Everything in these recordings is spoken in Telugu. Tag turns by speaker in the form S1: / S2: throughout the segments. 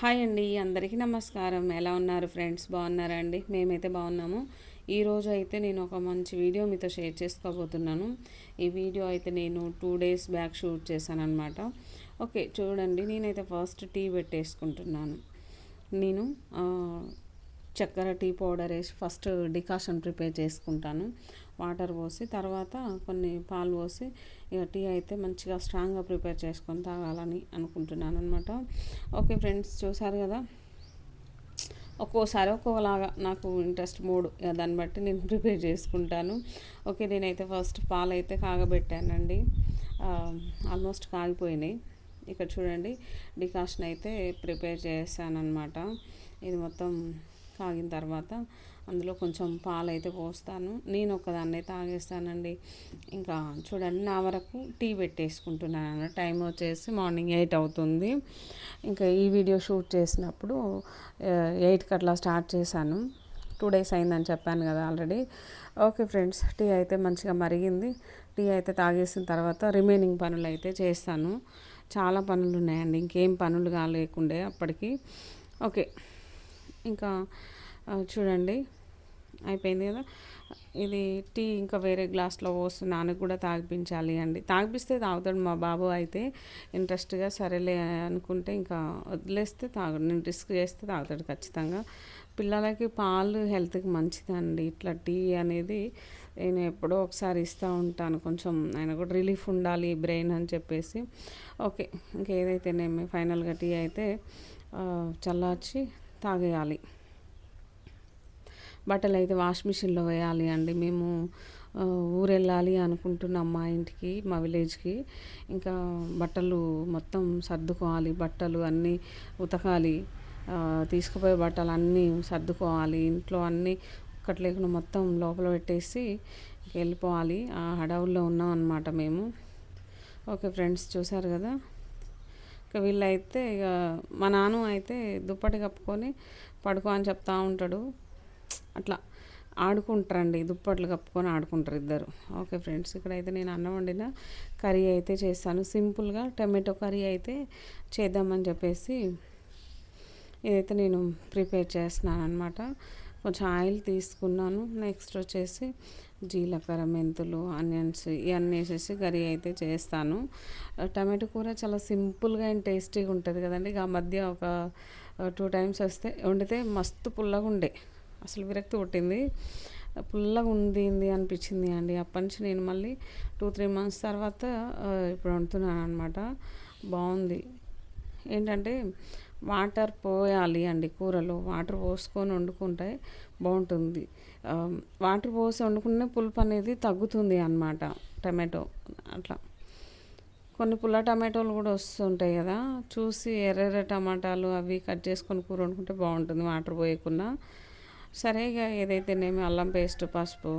S1: హాయ్ అండి అందరికీ నమస్కారం. ఎలా ఉన్నారు ఫ్రెండ్స్? బాగున్నారా అండి? మేమైతే బాగున్నాము. ఈరోజు అయితే నేను ఒక మంచి వీడియో మీతో షేర్ చేసుకోబోతున్నాను. ఈ వీడియో అయితే నేను టూ డేస్ బ్యాక్ షూట్ చేశాను అనమాట ఓకే చూడండి. నేనైతే ఫస్ట్ టీ పెట్టేసుకుంటున్నాను. నేను చక్కెర టీ పౌడర్ వేసి ఫస్ట్ డికాషన్ ప్రిపేర్ చేసుకుంటాను. వాటర్ పోసి తర్వాత కొన్ని పాలు పోసి ఇక టీ అయితే మంచిగా స్ట్రాంగ్గా ప్రిపేర్ చేసుకొని తాగాలని అనుకుంటున్నాను అనమాట ఓకే ఫ్రెండ్స్ చూసారు కదా? ఒక్కోసారి ఒక్కోలాగా నాకు ఇంట్రెస్ట్ మూడు దాన్ని బట్టి నేను ప్రిపేర్ చేసుకుంటాను. ఓకే నేనైతే ఫస్ట్ పాలు అయితే కాగబెట్టానండి ఆల్మోస్ట్ కాగిపోయినాయి. ఇక్కడ చూడండి డికాషన్ అయితే ప్రిపేర్ చేశాను అనమాట ఇది మొత్తం కాగిన తర్వాత అందులో కొంచెం పాలు అయితే పోస్తాను. నేను ఒకదాన్నే తాగేస్తానండి. ఇంకా చూడండి నా వరకు టీ పెట్టేసుకుంటున్నాను టైం వచ్చేసి మార్నింగ్ ఎయిట్ అవుతుంది. ఇంకా ఈ వీడియో షూట్ చేసినప్పుడు ఎయిట్కి అట్లా స్టార్ట్ చేశాను. టూ డేస్ అయిందని చెప్పాను కదా ఆల్రెడీ. ఓకే ఫ్రెండ్స్ టీ అయితే మంచిగా మరిగింది. టీ అయితే తాగేసిన తర్వాత రిమైనింగ్ పనులు అయితే చేస్తాను. చాలా పనులు ఉన్నాయండి. ఇంకేం పనులు కాలేకుండే అప్పటికి. ఓకే. ఇంకా చూడండి అయిపోయింది కదా. ఇది టీ ఇంకా వేరే గ్లాస్లో పోస్తే నాన్నకు కూడా తాగిపించాలి అండి. తాగిపిస్తే తాగుతాడు మా బాబు అయితే. ఇంట్రెస్ట్గా సరేలే అనుకుంటే ఇంకా వదిలేస్తే తాగడు. నేను రిస్క్ చేస్తే తాగుతాడు ఖచ్చితంగా. పిల్లలకి పాలు హెల్త్కి మంచిదండి. ఇట్లా టీ అనేది నేను ఎప్పుడో ఒకసారి ఇస్తూ ఉంటాను. కొంచెం ఆయన కూడా రిలీఫ్ ఉండాలి బ్రెయిన్ అని చెప్పేసి. ఓకే ఇంకేదైతేనేమి ఫైనల్గా టీ అయితే చల్లార్చి తాగేయాలి. బట్టలు అయితే వాష్ మిషన్లో వేయాలి అండి. మేము ఊరు వెళ్ళాలి అనుకుంటున్నాం మా ఇంటికి మా విలేజ్కి. ఇంకా బట్టలు మొత్తం సర్దుకోవాలి. బట్టలు అన్నీ ఉతకాలి. తీసుకుపోయే బట్టలు అన్నీ సర్దుకోవాలి. ఇంట్లో అన్నీ ఒక్కటి లేకుండా మొత్తం లోపల పెట్టేసి వెళ్ళిపోవాలి ఆ హడావుల్లో ఉన్నాం అనమాట మేము. ఓకే ఫ్రెండ్స్ చూసారు కదా? ఇక వీళ్ళైతే ఇక మా నాన్న అయితే దుప్పటి కప్పుకొని పడుకో అని చెప్తా ఉంటాడు. అట్లా ఆడుకుంటారండి దుప్పట్లు కప్పుకొని ఆడుకుంటారు ఇద్దరు. ఓకే ఫ్రెండ్స్ ఇక్కడైతే నేను అన్నం వండిన కర్రీ అయితే చేస్తాను. సింపుల్గా టమాటో కర్రీ అయితే చేద్దామని చెప్పేసి ఇదైతే నేను ప్రిపేర్ చేస్తున్నాను అనమాట కొంచెం ఆయిల్ తీసుకున్నాను. నెక్స్ట్ వచ్చేసి జీలకర్ర మెంతులు ఆనియన్స్ ఇవన్నీ వేసేసి కర్రీ అయితే చేస్తాను. టమాటో కూర చాలా సింపుల్గా అండ్ టేస్టీగా ఉంటుంది కదండి. ఇక ఆ మధ్య ఒక టూ టైమ్స్ వస్తే వండితే మస్తు పుల్లగా ఉండే. అసలు విరక్తి పుట్టింది. పుల్లగా ఉంది అనిపించింది అండి. అప్పటి నుంచి నేను మళ్ళీ టూ త్రీ మంత్స్ తర్వాత ఇప్పుడు వండుతున్నాను అనమాట బాగుంది. ఏంటంటే వాటర్ పోయాలి అండి కూరలో. వాటర్ పోసుకొని వండుకుంటే బాగుంటుంది. వాటర్ పోసి వండుకునే పులుపు అనేది తగ్గుతుంది అనమాట టమాటో అట్లా. కొన్ని పుల్ల టమాటోలు కూడా వస్తుంటాయి కదా చూసి ఎర్రెర్ర టమాటాలు అవి కట్ చేసుకొని కూర వండుకుంటే బాగుంటుంది వాటర్ పోయకుండా. సరే ఇక ఏదైతేనేమి అల్లం పేస్ట్ పసుపు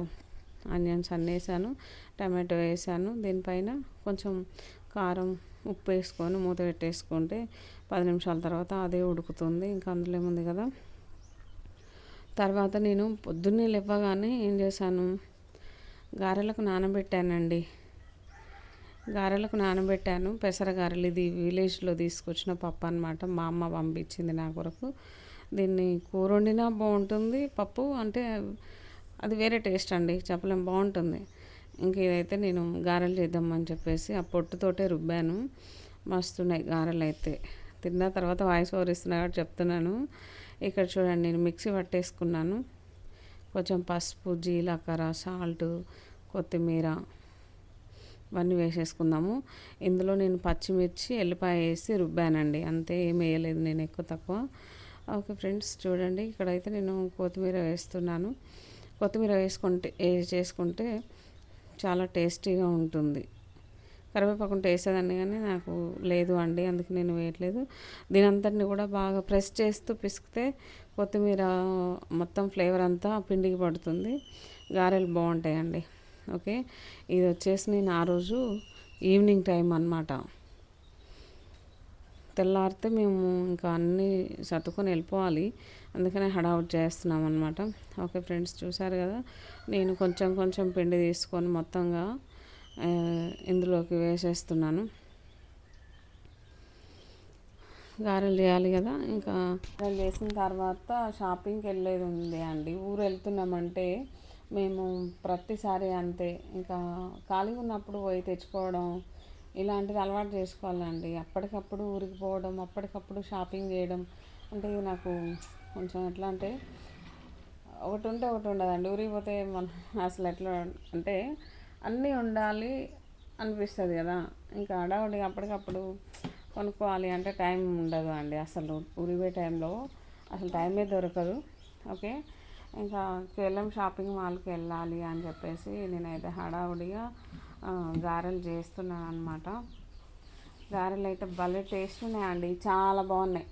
S1: ఆనియన్స్ అన్నీ వేసాను టమాటో వేసాను. దీనిపైన కొంచెం కారం ఉప్పు వేసుకొని మూత పెట్టేసుకుంటే పది నిమిషాల తర్వాత అదే ఉడుకుతుంది. ఇంకా అందులో ఏముంది కదా? తర్వాత నేను పొద్దున్నే లేవగానే ఏం చేశాను? గారెలకు నానబెట్టానండి. గారెలకు నానబెట్టాను. పెసర గారెలు ఇది విలేజ్లో తీసుకొచ్చిన పప్పు అనమాట మా అమ్మ పంపించింది నా కొరకు. దీన్ని కూర వండినా బాగుంటుంది. పప్పు అంటే అది వేరే టేస్ట్ అండి. చెప్పలేం బాగుంటుంది. ఇంక ఇదైతే నేను గారెలు చేద్దామని చెప్పేసి ఆ పొట్టుతోటే రుబ్బాను. మస్తున్నాయి గారెలు అయితే తిన్న తర్వాత వాయిస్ ఓవర్ ఇస్తున్నా కాబట్టి చెప్తున్నాను. ఇక్కడ చూడండి నేను మిక్సీ పట్టేసుకున్నాను. కొంచెం పసుపు జీలకర్ర సాల్ట్ కొత్తిమీర ఇవన్నీ వేసేసుకుందాము. ఇందులో నేను పచ్చిమిర్చి ఎల్లిపాయ వేసి రుబ్బానండి. అంతే ఏం వేయలేదు నేను ఎక్కువ తక్కువ. ఓకే ఫ్రెండ్స్ చూడండి. ఇక్కడైతే నేను కొత్తిమీర వేస్తున్నాను. కొత్తిమీర వేసుకుంటే చేసుకుంటే చాలా టేస్టీగా ఉంటుంది. కరివేపాకు ఉంటే వేసేదాన్ని కానీ నాకు లేదు అండి అందుకు నేను వేయట్లేదు. దీని అంతటిని కూడా బాగా ప్రెస్ చేస్తూ పిసికితే కొత్తిమీర మొత్తం ఫ్లేవర్ అంతా పిండికి పడుతుంది. గారెలు బాగుంటాయండి. ఓకే? ఇది వచ్చేసి నేను ఆ రోజు ఈవినింగ్ టైం అనమాట తెల్లారితే మేము ఇంకా అన్నీ సర్దుకొని వెళ్ళిపోవాలి. అందుకనే హడావుట్ చేస్తున్నాం అనమాట ఓకే ఫ్రెండ్స్ చూసారు కదా? నేను కొంచెం కొంచెం పిండి తీసుకొని మొత్తంగా ఇందులోకి వేసేస్తున్నాను. గారెలు చేయాలి కదా ఇంకా గారెలు చేసిన తర్వాత షాపింగ్కి వెళ్ళేది ఉంది అండి. ఊరు వెళ్తున్నామంటే మేము ప్రతిసారి అంతే ఇంకా ఖాళీగా ఉన్నప్పుడు పోయి తెచ్చుకోవడం ఇలాంటిది అలవాటు చేసుకోవాలండి. అప్పటికప్పుడు ఊరికి పోవడం అప్పటికప్పుడు షాపింగ్ చేయడం అంటే నాకు కొంచెం ఎట్లా అంటే ఒకటి ఉంటే ఒకటి ఉండదండి. ఊరికి పోతే మన అసలు ఎట్లా అంటే అన్నీ ఉండాలి అనిపిస్తుంది కదా. ఇంకా హడావుడి అప్పటికప్పుడు కొనుక్కోవాలి అంటే టైం ఉండదు అండి అసలు. ఊరిపోయే టైంలో అసలు టైమే దొరకదు. ఓకే? ఇంకా కేవలం షాపింగ్ మాల్కి వెళ్ళాలి అని చెప్పేసి నేనైతే హడావుడిగా గారెలు చేస్తున్నాను అనమాట గారెలు అయితే భలే టేస్ట్ ఉన్నాయండి చాలా బాగున్నాయి.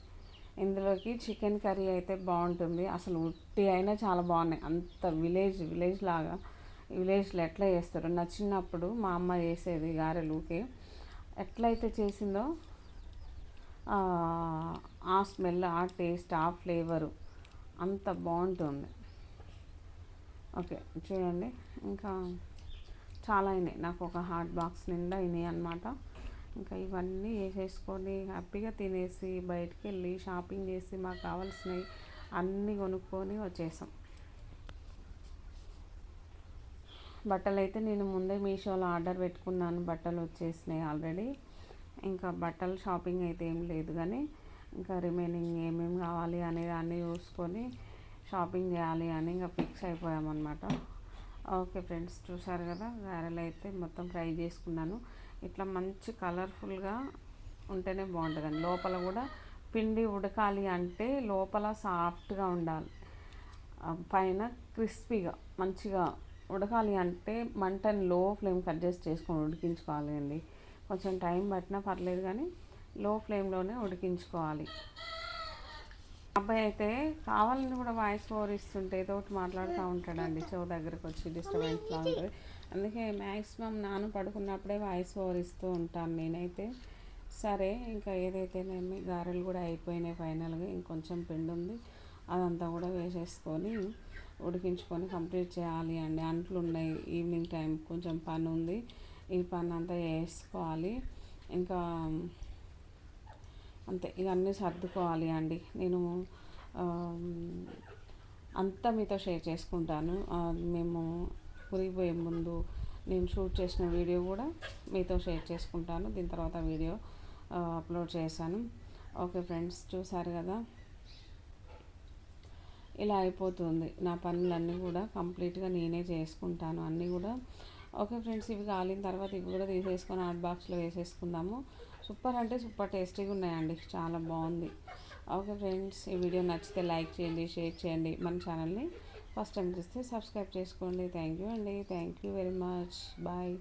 S1: ఇందులోకి చికెన్ కర్రీ అయితే బాగుంటుంది. అసలు ఉట్టి అయినా చాలా బాగున్నాయి. అంత విలేజ్ విలేజ్ లాగా. విలేజ్లో ఎట్లా చేస్తారు. నా చిన్నప్పుడు మా అమ్మ చేసేది గారెలుకే. ఎట్లయితే చేసిందో ఆ స్మెల్ ఆ టేస్ట్ ఆ ఫ్లేవరు అంత బాగుంటుంది. ఓకే చూడండి. ఇంకా చాలా అయినాయి. నాకు ఒక హాట్ బాక్స్ నిండా అయినాయి అనమాట ఇంకా ఇవన్నీ వేసేసుకొని హ్యాపీగా తినేసి బయటికి వెళ్ళి షాపింగ్ చేసి మాకు కావాల్సినవి అన్నీ కొనుక్కొని వచ్చేసాం. బట్టలు అయితే నేను ముందే మీషోలో ఆర్డర్ పెట్టుకున్నాను. బట్టలు వచ్చేసినాయి ఆల్రెడీ. ఇంకా బట్టలు షాపింగ్ అయితే ఏం లేదు కానీ ఇంకా రిమైనింగ్ ఏమేమి కావాలి అనేది అన్నీ చూసుకొని షాపింగ్ చేయాలి అని ఇంకా ఫిక్స్ అయిపోయామన్నమాట. ఓకే ఫ్రెండ్స్ చూసారు కదా? గారెలు అయితే మొత్తం ఫ్రై చేసుకున్నాను. ఇట్లా మంచి కలర్ఫుల్గా ఉంటేనే బాగుంటుందండి. లోపల కూడా పిండి ఉడకాలి అంటే లోపల సాఫ్ట్గా ఉండాలి. పైన క్రిస్పీగా మంచిగా ఉడకాలి అంటే మంటని లో ఫ్లేమ్కి అడ్జస్ట్ చేసుకొని ఉడికించుకోవాలి అండి. కొంచెం టైం పట్టినా పర్లేదు కానీ లో ఫ్లేమ్లోనే ఉడికించుకోవాలి. అబ్బాయి అయితే కావాలని కూడా వాయిస్ ఓవర్ ఇస్తుంటే ఏదో ఒకటి మాట్లాడుతూ ఉంటాడండి. చెవు దగ్గరకు వచ్చి డిస్టర్బెన్స్ లా ఉంటుంది. అందుకే మ్యాక్సిమం నాన్న పడుకున్నప్పుడే వాయిస్ ఓవర్ ఇస్తూ ఉంటాను నేనైతే. సరే ఇంకా ఏదైతే నేను గారెలు కూడా అయిపోయినాయి ఫైనల్గా ఇంకొంచెం పిండి ఉంది. అదంతా కూడా వేసేసుకొని ఉడికించుకొని కంప్లీట్ చేయాలి అండి. అంట్లు ఉన్నాయి ఈవినింగ్ టైం కొంచెం పని ఉంది. ఈ పని అంతా వేసుకోవాలి ఇంకా అంతే ఇవన్నీ సర్దుకోవాలి అండి. నేను అంతా మీతో షేర్ చేసుకుంటాను. మేము పురిగిపోయే ముందు నేను షూట్ చేసిన వీడియో కూడా మీతో షేర్ చేసుకుంటాను. దీని తర్వాత వీడియో అప్లోడ్ చేశాను. ఓకే ఫ్రెండ్స్ చూసారు కదా? ఇలా అయిపోతుంది. నా పనులన్నీ కూడా కంప్లీట్గా నేనే చేసుకుంటాను. అన్నీ కూడా ఓకే ఫ్రెండ్స్ ఇవి కాలిన తర్వాత ఇవి కూడా తీసేసుకొని హాట్ బాక్స్లో వేసేసుకుందాము. సూపర్ అంటే సూపర్ టేస్టీగా ఉన్నాయండి. చాలా బాగుంది. ఓకే ఫ్రెండ్స్ ఈ వీడియో నచ్చితే లైక్ చేయండి షేర్ చేయండి. మన ఛానల్ని ఫస్ట్ టైం చూస్తే సబ్స్క్రైబ్ చేసుకోండి. థ్యాంక్ యూ అండి. Thank you very much. Bye.